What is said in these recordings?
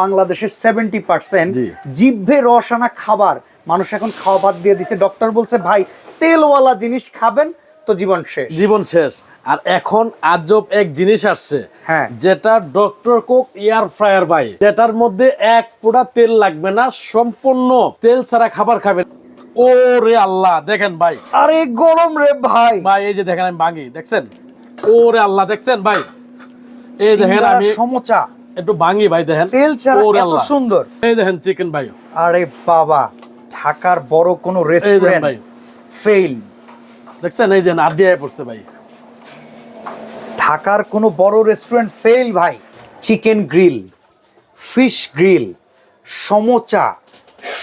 বাংলাদেশের seventy percent. জিভে রস আনা খাবার মানুষ এখন খাওয়া বাদ দিয়ে দিছে। ডক্টর বলছে ভাই তেলওয়ালা জিনিস খাবেন তো জীবন শেষ। জীবন শেষ। আর এখন আজব এক জিনিস আসছে হ্যাঁ। যেটা doctor Coke air fryer by যেটার মধ্যে এক পোড়া তেল লাগবে না সম্পূর্ণ তেল ছাড়া খাবার খাবেন। ও রে আল্লাহ দেখেন ভাই। আরে গরম রে ভাই। ভাই এই যে দেখেন আমি ভাঙি দেখছেন? ও রে আল্লাহ দেখছেন ভাই? এই দেখেন আমি সমোচা। একটু ভাঙি ভাই দেখেন। তেল ছাড়া এত সুন্দর। এই দেখেন চিকেন ভাই। আরে বাবা ঢাকার বড় কোনো রেস্টুরেন্ট ভাই। ফেল দেখছেন? এই আডিয়ায় পড়ছে ভাই। ঢাকার কোনো বড় রেস্টুরেন্ট ফেল ভাই। Chicken grill fish grill samosa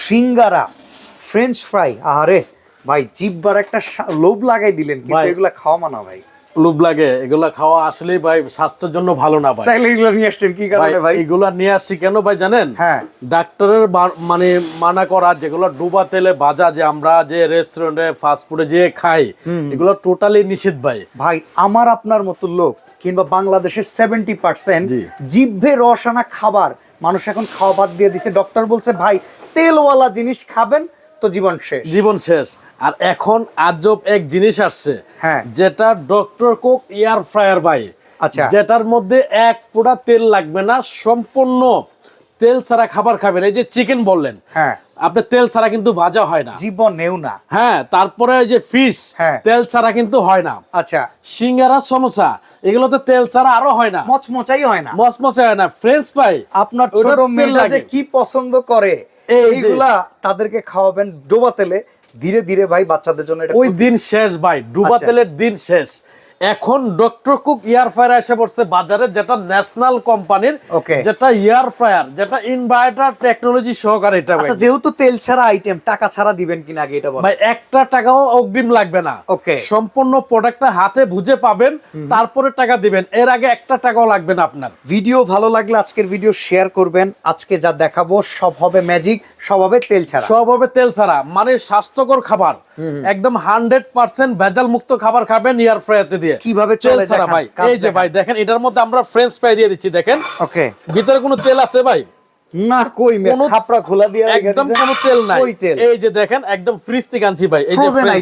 সিঙ্গারা ফ্রেঞ্চ ফ্রাই আরে ভাই জিব্বার একটা লোভ লাগাই দিলেন কিন্তু। এগুলা খাওয়া মানা ভাই। লোভ লাগে এগুলা খাওয়া আসলেই ভাই স্বাস্থ্যের জন্য ভালো না ভাই। তাইলে এগুলো নিয়ে আসছেন কি কারণে ভাই এগুলা নিয়ে আসছি কেন ভাই জানেন? হ্যাঁ। ডাক্তারের মানে মানা করা যেগুলো ডুবা তেলে ভাজা যে আমরা যে রেস্টুরেন্টে ফাস্ট ফুডে যে খাই এগুলো টোটালি নিষেধ ভাই। ভাই আমার আপনার মতো লোক কিংবা বাংলাদেশের সেভেন্টি পার্সেন্ট জিভে রস আনা খাবার মানুষ এখন খাওয়া বাদ দিয়ে দিছে। ডক্টর বলছে ভাই তেলওয়ালা জিনিস খাবেন তো জীবন শেষ। জীবন শেষ। আর এখন আজব এক জিনিস আসছে হ্যাঁ। যেটা doctor Coke air fryer by. আচ্ছা। যেটার মধ্যে এক পোড়া তেল লাগবে না সম্পূর্ণ তেল ছাড়া খাবার খাবেন। এই যে চিকেন বললেন হ্যাঁ। আপনি তেল ছাড়া কিন্তু ভাজা হয় না। জীবনেও না। হ্যাঁ তারপরে যে ফিশ হ্যাঁ। তেল ছাড়া কিন্তু হয় না। আচ্ছা। সিঙ্গারা সমোসা এগুলো তো তেল ছাড়া আরও হয় না। মচমচাই হয় না। মসমসে হয় না। ফ্রেঞ্চ ফ্রাই আপনার ছোট মেয়েটা যে কি পছন্দ করে এইগুলা তাদেরকে খাওয়াবেন ডোবা তেলে ধীরে ধীরে ভাই বাচ্চাদের জন্য ওই দিন শেষ ভাই ডুবা আচ্ছা। তেলের দিন শেষ এখন ডক্টর কুক ইয়ার ফ্রায়ার এসে পড়ছে বাজারে যেটা ন্যাশনাল কোম্পানির যেটা ইয়ার ফ্রায়ার যেটা ইনভার্টার টেকনোলজি সহকারে এটা আচ্ছা যেহেতু তেল ছাড়া আইটেম টাকা ছাড়া দিবেন কিনা আগে এটা ভাই একটা টাকাও অগ্রিম লাগবে না। Okay. সম্পূর্ণ প্রোডাক্টটা হাতে বুঝে পাবেন তারপরে টাকা দিবেন। এর আগে একটা টাকাও লাগবে না আপনার। ভিডিও ভালো লাগলে আজকের ভিডিও শেয়ার করবেন। আজকে যা দেখাবো সব হবে ম্যাজিক সব হবে তেল ছাড়া। সব হবে তেল ছাড়া। মানে স্বাস্থ্যকর খাবার। একদম হান্ড্রেড পার্সেন্ট ভেজাল মুক্ত খাবার খাবেন ইয়ার ফ্রায়াতে দিয়ে। কীভাবে চলে ছাড়া ভাই? এই যে ভাই দেখেন এটার মধ্যে আমরা ফ্রেঞ্চ ফ্রাই দিয়ে দিচ্ছি দেখেন। ওকে। ভিতরে কোনো তেল আছে ভাই? না কই মে খাপড়া খোলা দিয়ে একদম কোনো তেল নাই। কই তেল। এই যে দেখেন একদম ফ্রিজ থেকে আনছি ভাই। এই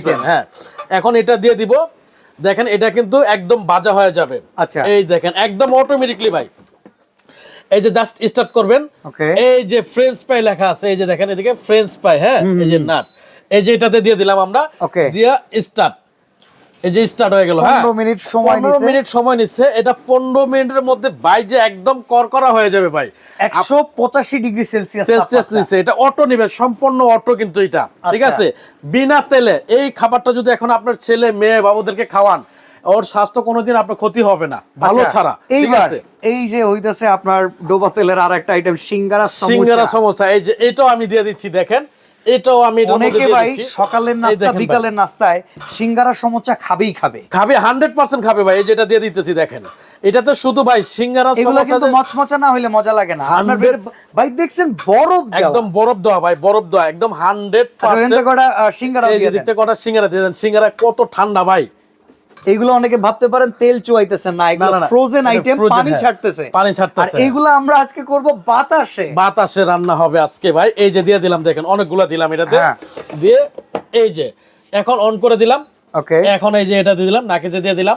যে হ্যাঁ। এখন এটা দিয়ে দিব। দেখেন এটা কিন্তু একদম বাজা হয়ে যাবে। আচ্ছা। এই দেখেন একদম অটোমেটিকলি ভাই। এই যে জাস্ট স্টার্ট করবেন. এই যে ফ্রেঞ্চ ফ্রাই লেখা আছে এই যে দেখেন এদিকে ফ্রেঞ্চ ফ্রাই হ্যাঁ? এই যে নাট। এই যে এটাতে দিয়ে দিলাম আমরা. দিয়া স্টার্ট এই যে স্টার্ট হয়ে গেল হ্যাঁ? 15 মিনিট সময় 15 মিনিট সময় নিচ্ছে এটা পনেরো মিনিটের মধ্যে ভাই যে একদম করকরা হয়ে যাবে ভাই। একশো পঁচাশি ডিগ্রি সেলসিয়াস সেলসিয়াস নিচ্ছে এটা অটো নিবে সম্পূর্ণ অটো কিন্তু এটা। ঠিক আচ্ছা। আছে? বিনা তেলে এই খাবারটা যদি এখন আপনার ছেলে মেয়ে বাবুদেরকে খাওয়ান ওর স্বাস্থ্য কোনোদিন আপনার ক্ষতি হবে না। ভালো ছাড়া। আচ্ছা, এইবার এই যে হইতাছে আপনার ডোবা তেলের আর একটা আইটেম সিঙ্গারা সিঙ্গারা সমোসা। সমস্যা এই যে এটাও আমি দিয়ে দিচ্ছি দেখেন। এটাও আমি অনেকে ভাই সকালের নাস্তা বিকালের নাস্তায় সিঙ্গারা সমোচা খাবেই খাবে। খাবে হান্ড্রেড পার্সেন্ট খাবে ভাই যেটা দিয়ে দিতেছি দেখেন। এটাতে শুধু ভাই সিঙ্গারা এগুলো কিন্তু মচমচা না হইলে মজা লাগে না। আপনার ভাই দেখছেন বরফ একদম বরফ দেওয়া ভাই বরফ দেওয়া একদম হান্ড্রেড আচ্ছা, কটা, সিঙ্গারা দিয়ে দিতে কটা সিঙ্গারা দিয়ে দেন সিঙ্গারা কত ঠান্ডা ভাই। এগুলো অনেকে ভাবতে পারেন তেল চুয়াইতেছে না এগুলো ফ্রোজেন আইটেম পানি হ্যাঁ। ছাড়তেছে। পানি ছাড়তেছে। আর এগুলো আমরা আজকে করব বাতাসে। বাতাসে রান্না হবে আজকে ভাই। এই যে দিয়ে দিলাম দেখেন অনেকগুলা দিলাম এটাতে। হ্যাঁ। দিয়ে এই যে এখন অন করে দিলাম। ওকে। এখন এই যে এটা দিয়ে দিলাম নাকে যে দিয়ে দিলাম।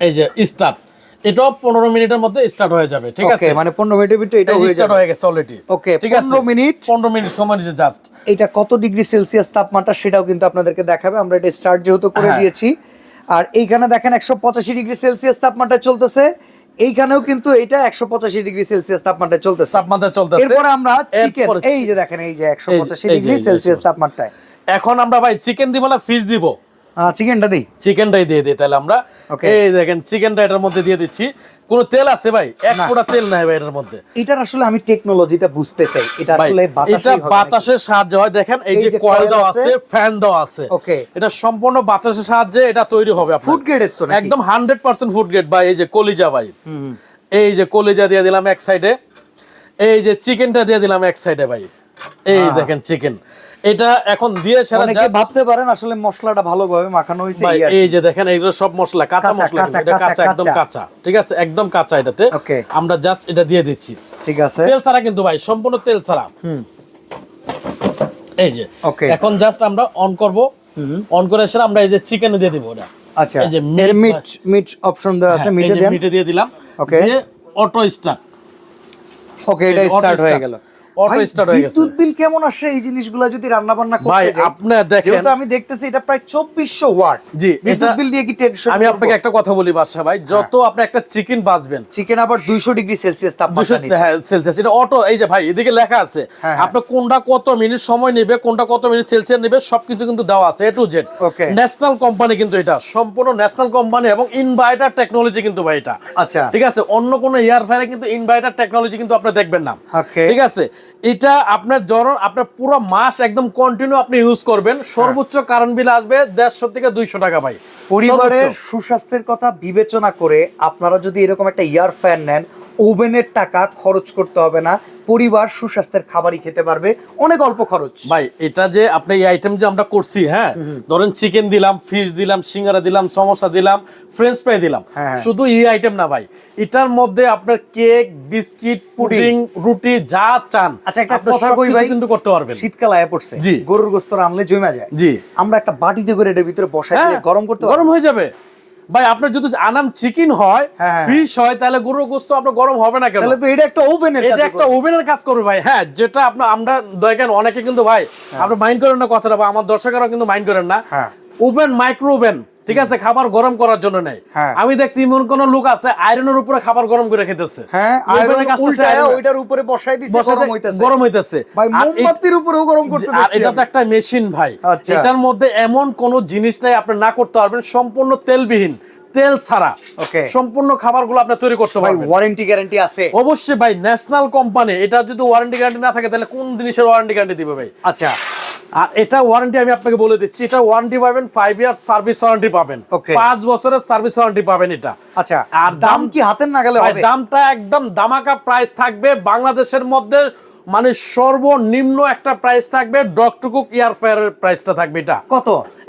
এই যে স্টার্ট এটাও পনেরো মিনিটের মধ্যে স্টার্ট হয়ে যাবে ঠিক আছে? মানে 15 মিনিটের ভিতরে এটা হয়ে স্টার্ট হয়ে গেছে অলরেডি ওকে ঠিক আছে? 15 মিনিট। পনেরো মিনিট সময় নিচ্ছে জাস্ট এটা কত ডিগ্রি সেলসিয়াস তাপমাত্রা সেটাও কিন্তু আপনাদেরকে দেখাবে। আমরা এটা স্টার্ট যেহেতু করে হ্যাঁ। দিয়েছি আর এইখানে দেখেন একশো পঁচাশি ডিগ্রি সেলসিয়াস তাপমাত্রা চলতেছে। এইখানেও কিন্তু এটা একশো পঁচাশি ডিগ্রি সেলসিয়াস তাপমাত্রা চলতেছে। তাপমাত্রা চলতেছে। এরপরে আমরা চিকেন এই যে দেখেন এই যে একশো পঁচাশি ডিগ্রি সেলসিয়াস তাপমাত্রায়। এখন আমরা ভাই চিকেন দিব না ফিশ দিব। চিকেনটা দিই? চিকেনটাই দিয়ে দিই তাহলে আমরা. এই দেখেন চিকেনটা এটার মধ্যে দিয়ে দিচ্ছি। কোন তেল আছে ভাই? এক ফোঁটা তেল নাই ভাই এটার মধ্যে। এটার আসলে আমি টেকনোলজিটা বুঝতে চাই। এটা আসলে? বাতাসের সাহায্যে হয়। দেখেন এই যে কয়েল coil আছে। ফ্যান দেওয়া আছে। Okay. এটা সম্পূর্ণ বাতাসের সাহায্যে এটা তৈরি হবে ফুড নাকি? একদম হান্ড্রেড পার্সেন্ট ফুড গ্রেড ভাই এই যে কলিজা ভাই। এই যে কলিজা দিয়ে দিলাম এক সাইডে এই যে চিকেনটা দিয়ে দিলাম এক সাইডে ভাই। এই দেখেন চিকেন এটা এখন দিয়ে সেরা অনেকে ভাবতে পারেন আসলে মশলাটা ভালোভাবে মাখানো হয়েছে এই যে দেখেন এগুলো সব মশলা কাঁচা মশলা এটা কাঁচা, একদম কাঁচা। ঠিক আছে? একদম কাঁচা এটাতে. আমরা জাস্ট এটা দিয়ে দিচ্ছি। ঠিক আছে। তেল ছাড়া কিন্তু ভাই সম্পূর্ণ তেল ছাড়া। হুম। এই যে Okay. এখন জাস্ট আমরা অন করব। অন করে এসে আমরা এই যে চিকেন দিয়ে দিব ওটা। আচ্ছা। এই যে মিট মিট অপশন দেওয়া আছে হ্যাঁ, মিটে দেন। মিটে দিয়ে দিলাম। Okay. দিয়ে অটো স্টার্ট ওকে এটা স্টার্ট হয়ে. গেল। ভাই, start হয়ে গেছে। বিদ্যুৎ বিল কেমন আসে এই জিনিসগুলো যদি রান্না বান্না করতে যাই? আপনি দেখেন যেহেতু আমি দেখতেছি এটা প্রায় চব্বিশশো ওয়াট। জি, বিদ্যুৎ বিল দিয়ে কি টেনশন আমি আপনাকে একটা কথা বলি বাদশা ভাই যত আপনি একটা চিকেন বাজবেন চিকেন আবার দুইশো ডিগ্রি সেলসিয়াস তাপমাত্রা। হ্যাঁ সেলসিয়াস এটা অটো এই যে ভাই এদিকে লেখা আছে হ্যাঁ, আপনি কোনটা কত মিনিট সময় নেবে কোনটা কত মিনিট সেলসিয়াস নেবে সবকিছু কিন্তু দেওয়া আছে A to Z. National company কিন্তু এটা সম্পূর্ণ ন্যাশনাল কোম্পানি এবং ইনভার্টার টেকনোলজি কিন্তু ভাই এটা। আচ্ছা। ঠিক আছে? অন্য কোনো এয়ার ফায়ারে কিন্তু ইনভার্টার টেকনোলজি কিন্তু আপনি দেখবেন না। ঠিক আছে? এটা আপনার জ্বর আপনার পুরো মাস একদম কন্টিনিউ আপনি ইউজ করবেন। সর্বোচ্চ কারণ বিল আসবে দেড়শো থেকে দুইশো টাকা ভাই। পরিবারের সুস্বাস্থ্যের কথা বিবেচনা করে আপনারা যদি এরকম একটা ইয়ার ফ্যান নেন ওভেনের টাকা খরচ করতে হবে না পরিবার সুস্বাস্থ্যের খাবারই খেতে পারবে অনেক অল্প খরচ। ভাই এটা যে আপনি এই আইটেম যে আমরা করছি হ্যাঁ? ধরেন চিকেন দিলাম ফিশ দিলাম সিঙ্গারা দিলাম সমোসা দিলাম ফ্রেঞ্চ ফ্রাই দিলাম। হ্যাঁ। শুধু এই আইটেম না ভাই এটার মধ্যে আপনার কেক বিস্কিট পুডিং রুটি যা চান আচ্ছা, একটা কথা কই ভাই। কিন্তু করতে পারবেন। শীতকাল আয়া পড়ছে জি। গরুর গোস্ত রানলে জমা যায়। জি। আমরা একটা বাটিতে করে এটার ভিতরে বসাই হ্যাঁ, গরম করতে গরম হয়ে যাবে। ভাই আপনার যদি আনাম চিকেন হয় হ্যাঁ। ফিশ হয় তাহলে গরুর গোস্ত আপনার গরম হবে না কেন? তাহলে তো এটা একটা ওভেনের এটা একটা ওভেনের কাজ করবে ভাই। হ্যাঁ যেটা আপনার আমরা দেখেন অনেকে কিন্তু ভাই আপনার মাইন্ড করেন না কথাটা বা আমার দর্শকেরাও কিন্তু মাইন্ড করেন না। হ্যাঁ। ওভেন মাইক্রো ওভেন ঠিক আছে খাবার গরম করার জন্য নেই হ্যাঁ। আমি দেখছি এমন কোন লোক আছে আয়রনের উপরে খাবার গরম করে খেতেছে। হ্যাঁ ওইটার উপরে বসাই দিছে গরম হইতাছে। গরম হইতেছে। ভাই মোমবাতির উপরেও গরম করতে আর এটা তো একটা মেশিন ভাই। আচ্ছা। এটার মধ্যে এমন কোন জিনিস নাই আপনি না করতে পারবেন সম্পূর্ণ তেলবিহীন। তেল ছাড়া. সম্পূর্ণ খাবারগুলো আপনি তৈরি করতে পারবেন। ওয়ারেন্টি গ্যারান্টি আছে। অবশ্যই ভাই ন্যাশনাল কোম্পানি এটা যদি ওয়ারেন্টি গ্যারান্টি না থাকে তাহলে কোন জিনিসের ওয়ারেন্টি গ্যারান্টি দিবে ভাই? আচ্ছা। আর এটা ওয়ারেন্টি আমি আপনাকে বলে দিচ্ছি এটা ওয়ারেন্টি পাবেন ফাইভ ইয়ার সার্ভিস ওয়ারেন্টি পাবেন. পাঁচ বছরের সার্ভিস ওয়ারেন্টি পাবেন এটা। আচ্ছা আর দাম কি হাতের নাগালে ভাই হবে? দামটা একদম দামাকা প্রাইস থাকবে। বাংলাদেশের মধ্যে মানে সর্বনিম্ন একটা প্রাইস থাকবে ডকটুকুক ইয়ার ফায়ারের প্রাইসটা থাকবে এটা। কত?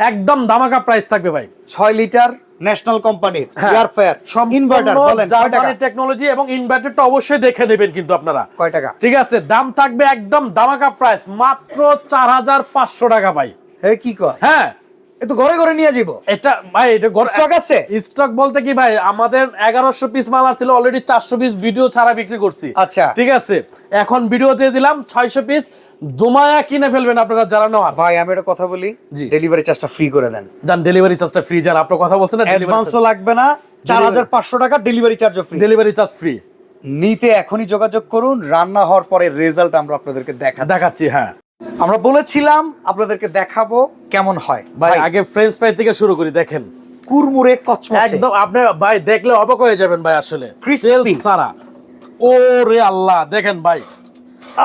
একদম দামাকা প্রাইস থাকবে ভাই। ছয় লিটার? ন্যাশনাল কোম্পানির এয়ারফেয়ার সব ইনভার্টার বলেন কয় টাকা? টেকনোলজি এবং ইনভার্টারটা অবশ্যই দেখে নেবেন কিন্তু আপনারা। কয় টাকা? ঠিক আছে দাম থাকবে একদম দামাকা প্রাইস মাত্র চার হাজার পাঁচশো টাকা ভাই। হে কি কয়? হ্যাঁ ঘরে ঘরে নিয়ে যাব এটা ভাই এটা Stock আছে? স্টক বলতে কি ভাই আমাদের পিস মাল আসছিল অলরেডি চারশো পিস ভিডিও ছাড়া বিক্রি করছি। আচ্ছা। ঠিক আছে? এখন ভিডিও দিয়ে দিলাম ছয়শো পিস দুমায়া কিনে ফেলবেন আপনারা যারা নেওয়ার। ভাই আমি একটা কথা বলি। ডেলিভারি চার্জটা ফ্রি করে দেন। যান ডেলিভারি চার্জটা ফ্রি যান আপনার কথা বলছেন না অ্যাডভান্সও লাগবে না চার হাজার পাঁচশো টাকা ডেলিভারি চার্জও ফ্রি ডেলিভারি চার্জ ফ্রি নিতে এখনই যোগাযোগ করুন রান্না হওয়ার পরে রেজাল্ট আমরা আপনাদেরকে দেখা দেখাচ্ছি হ্যাঁ। আমরা বলেছিলাম আপনাদেরকে দেখাবো কেমন হয়। ভাই আগে ফ্রেঞ্চ ফ্রাই থেকে শুরু করি দেখেন। কুরমুরে কচমচে। একদম আপনি ভাই দেখলে অবাক হয়ে যাবেন ভাই আসলে। তেল সারা ও রে আল্লাহ দেখেন ভাই।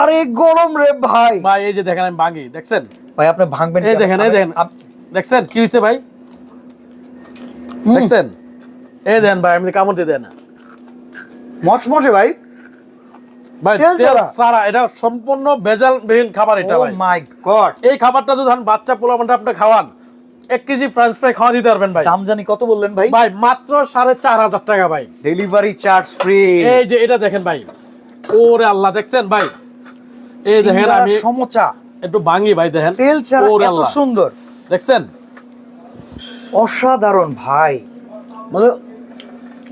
আরে গরম রে ভাই। ভাই এই যে দেখেন আমি ভাঙি দেখছেন? ভাই আপনি ভাঙবেন এই দেখেন এই দেখেন দেখছেন কি হয়েছে ভাই? দেখছেন? এই দেন ভাই আমি কামড় দিয়ে দেন মচমচে ভাই। ভাই তেল তেল সারা এটা সম্পূর্ণ ভেজাল বিহীন খাবার এটা ভাই। মাই গড এই খাবারটা যদি বাচ্চা পোলাপানটা আপনি খাওয়ান এক কেজি ফ্রেঞ্চ ফ্রাই খাওয়া দিতে পারবেন ভাই। দাম জানি কত বললেন ভাই? ভাই মাত্র সাড়ে চার হাজার টাকা ভাই। ডেলিভারি চার্জ ফ্রি এই যে এটা দেখেন ভাই। ওরে আল্লাহ দেখছেন ভাই? এই দেখেন আমি সমোচা। একটু ভাঙি ভাই দেখেন। তেল ছাড়া ওরে এত আল্লাহ। সুন্দর। দেখছেন? অসাধারণ ভাই। মানে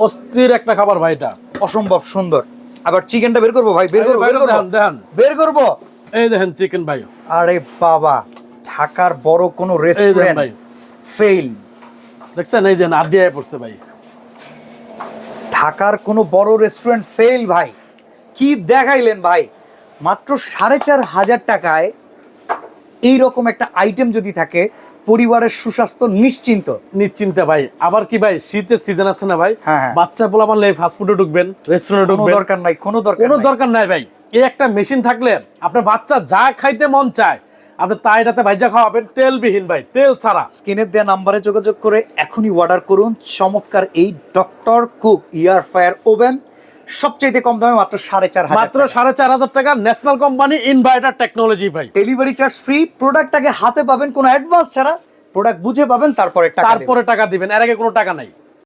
অস্থির একটা খাবার ভাই এটা। অসম্ভব সুন্দর। আবার চিকেনটা বের করব ভাই বের করব বের করব। বের করব? এই দেখেন চিকেন ভাই। আরে বাবা ঢাকার বড় কোনো রেস্টুরেন্ট ফেল দেখছেন এই যে আডিয়ায় পড়ছে ভাই। ঢাকার কোনো বড় রেস্টুরেন্ট ফেল ভাই। কি দেখাইলেন ভাই? মাত্র সাড়ে চার হাজার টাকায় এই রকম একটা আইটেম যদি থাকে পরিবারের সুস্বাস্থ্য নিশ্চিন্ত। নিশ্চিন্তে ভাই। আবার কি ভাই? শীতের সিজন আসছে না ভাই? হ্যাঁ, হ্যাঁ। বাচ্চা পোলা মানলে ফাস্ট ফুডে ঢুকবেন রেস্টুরেন্টে কোনো ঢুকবেন। দরকার নাই কোনো দরকার কোনো দরকার নাই ভাই। এই একটা মেশিন থাকলে আপনার বাচ্চা যা খাইতে মন চায় আপনি তাই এটাতে ভাইজা খাওয়াবেন। তেলবিহীন ভাই তেল ছাড়া। স্ক্রিনের দেওয়া নাম্বারে যোগাযোগ করে এখনই অর্ডার করুন। চমৎকার এই doctor cook air fryer oven সবচেয়ে কম দামে মাত্র সাড়ে চার হাজার মাত্র সাড়ে চার হাজার টাকা। ন্যাশনাল কোম্পানি ইনভার্টার টেকনোলজি ভাই। ডেলিভারি চার্জ ফ্রি প্রোডাক্টটাকে হাতে পাবেন কোনো অ্যাডভান্স ছাড়া প্রোডাক্ট বুঝে পাবেন তারপরে তারপরে টাকা দিবেন এর আগে কোনো টাকা নাই।